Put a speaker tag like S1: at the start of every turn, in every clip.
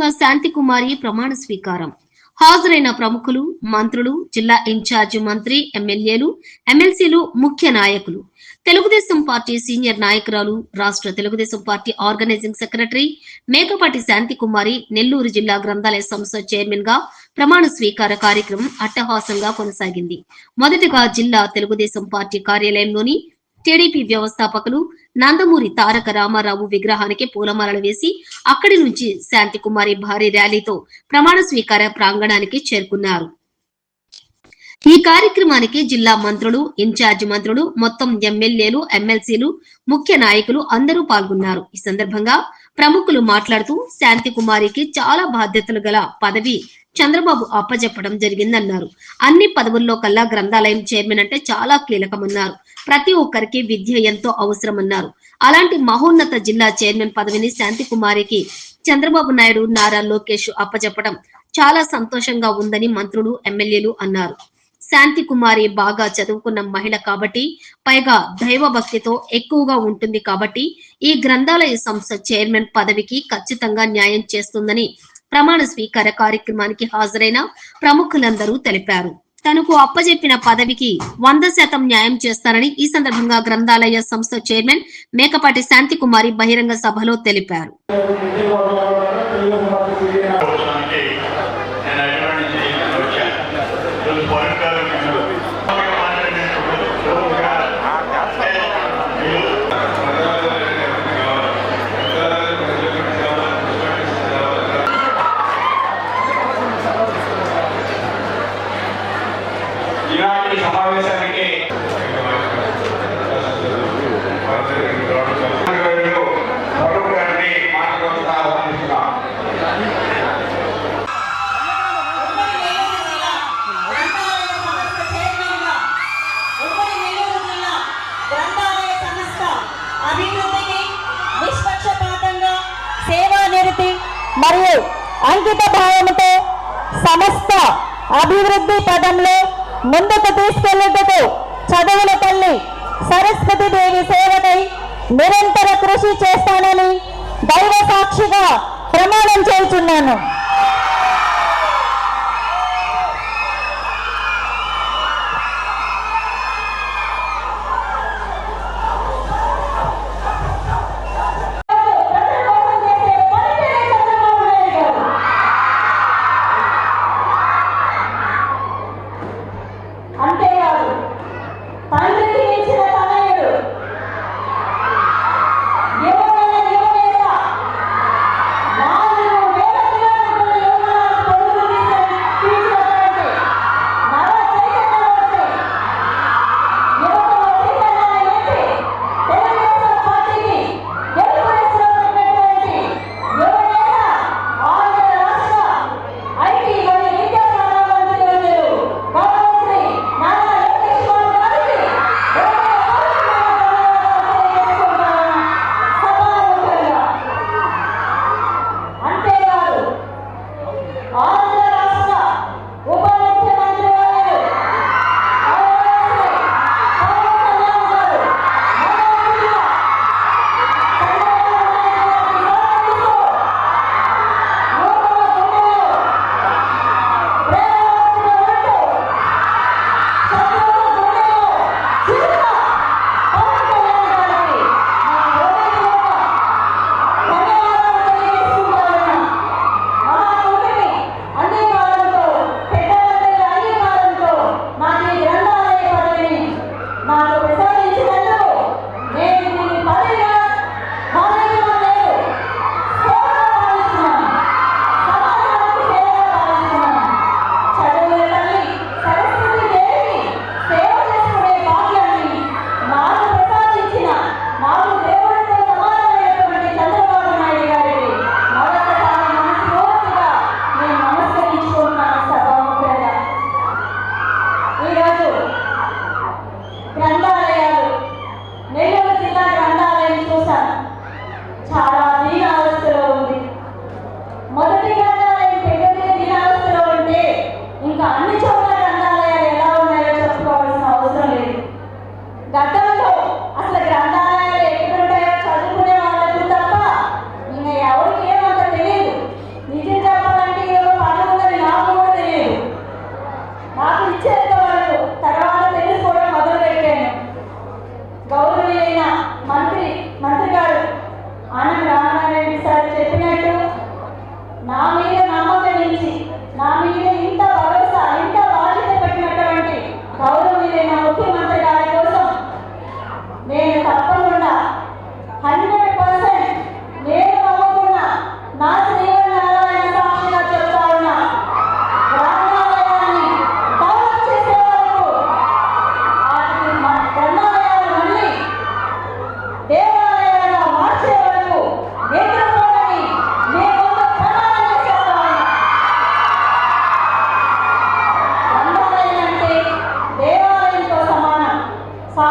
S1: సందర్భంగా శాంతి కుమారి ప్రమాణ స్వీకారం. హాజరైన ప్రముఖులు మంత్రులు జిల్లా ఇన్ఛార్జి మంత్రి ఎమ్మెల్యేలు ఎమ్మెల్సీలు ముఖ్య నాయకులు. తెలుగుదేశం పార్టీ సీనియర్ నాయకురాలు రాష్ట్ర Telugu Desam party organising secretary Mekapati Shanti Kumari Nellore జిల్లా గ్రంథాలయ సంస్థ చైర్మన్గా ప్రమాణ స్వీకార కార్యక్రమం అట్టహాసంగా కొనసాగింది. మొదటగా జిల్లా తెలుగుదేశం పార్టీ కార్యాలయంలోని టీడీపీ వ్యవస్థాపకులు నందమూరి తారక రామారావు విగ్రహానికి పూలమాలలు వేసి అక్కడి నుంచి శాంతి కుమారి భారీ ర్యాలీతో ప్రమాణ స్వీకార ప్రాంగణానికి చేరుకున్నారు. ఈ కార్యక్రమానికి జిల్లా మంత్రులు ఇన్ఛార్జి మంత్రులు మొత్తం ఎమ్మెల్యేలు ఎమ్మెల్సీలు ముఖ్య నాయకులు అందరూ పాల్గొన్నారు. ఈ సందర్భంగా ప్రముఖులు మాట్లాడుతూ శాంతి కుమారికి చాలా బాధ్యతలు గల పదవి చంద్రబాబు అప్పజెప్పడం జరిగిందన్నారు. అన్ని పదవుల్లో కల్లా గ్రంథాలయం చైర్మన్ అంటే చాలా కీలకమన్నారు. ప్రతి ఒక్కరికి విద్య ఎంతో అవసరమన్నారు. అలాంటి మహోన్నత జిల్లా చైర్మన్ పదవిని శాంతి కుమారికి చంద్రబాబు నాయుడు నారా లోకేష్ అప్పజెప్పడం చాలా సంతోషంగా ఉందని మంత్రులు ఎమ్మెల్యేలు అన్నారు. శాంతి కుమారి బాగా చదువుకున్న మహిళ కాబట్టి పైగా దైవ భక్తితో ఎక్కువగా ఉంటుంది కాబట్టి ఈ గ్రంథాలయ సంస్థ చైర్మన్ పదవికి ఖచ్చితంగా న్యాయం చేస్తుందని ప్రమాణ స్వీకార కార్యక్రమానికి హాజరైన ప్రముఖులందరూ తెలిపారు. తనకు అప్పజెప్పిన పదవికి వంద శాతం న్యాయం చేస్తారని ఈ సందర్భంగా గ్రంథాలయ సంస్థ చైర్మన్ మేకపాటి శాంతి కుమారి బహిరంగ సభలో తెలిపారు.
S2: సమావేశానికి
S3: మరియు అంకిత భావంతో సమస్త అభివృద్ధి పదంలో ముందుకు తీసుకెళ్ళేందుకు చదువుల తల్లి సరస్వతి దేవి సేవకై నిరంతర కృషి చేస్తానని దైవ సాక్షిగా ప్రమాణం చేస్తున్నాను గతంలో అసలు గ్రంథాలయాలు ఎక్కడ ఉంటాయో చదువుకునే వాళ్ళకు తప్ప ఇంకా ఎవరికి ఏమంత తెలియదు. నిజం చెప్పాలంటే ఏదో పని ఉందని నాకు కూడా తెలియదు. నాకు ఇచ్చేంత వరకు తర్వాత తెలుసుకోవడం మొదలు పెట్టాను గౌరవీయైన మంత్రి మంత్రి గారు ఆనంద్ రామనారాయణ సార్ చెప్పినట్టు నా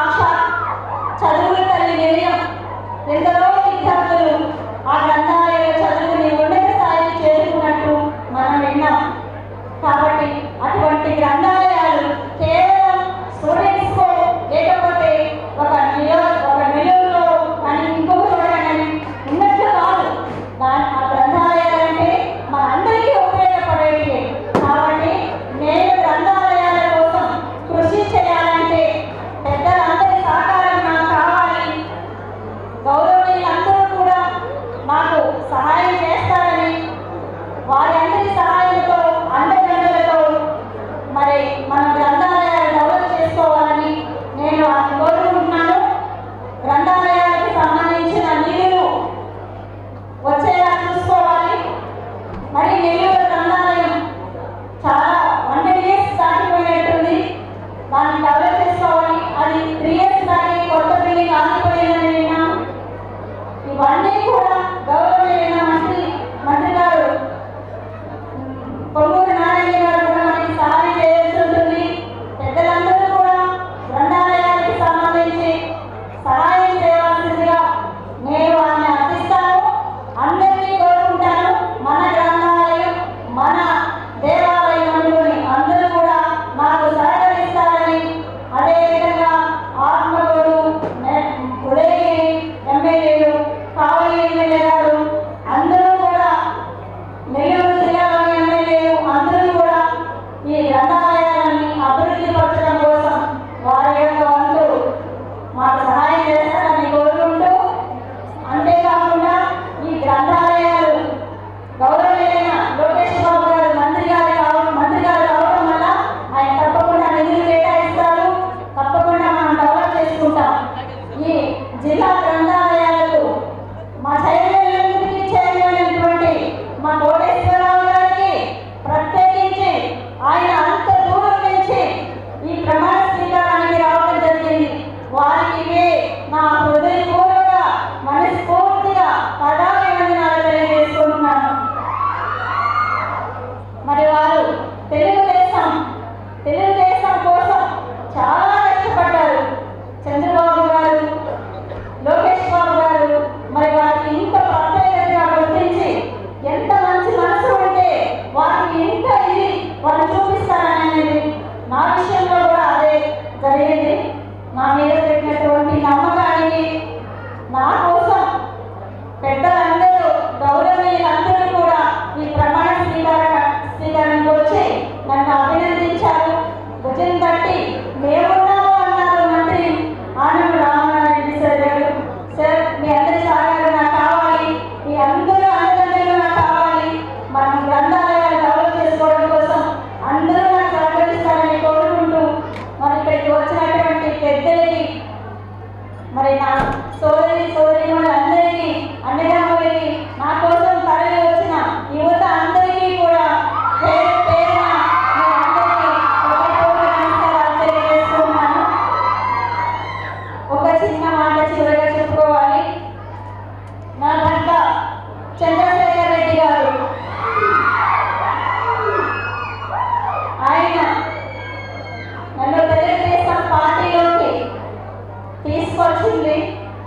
S3: సాక్షాత్ చదువుల తల్లి నిలయం ఎందరో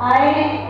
S3: I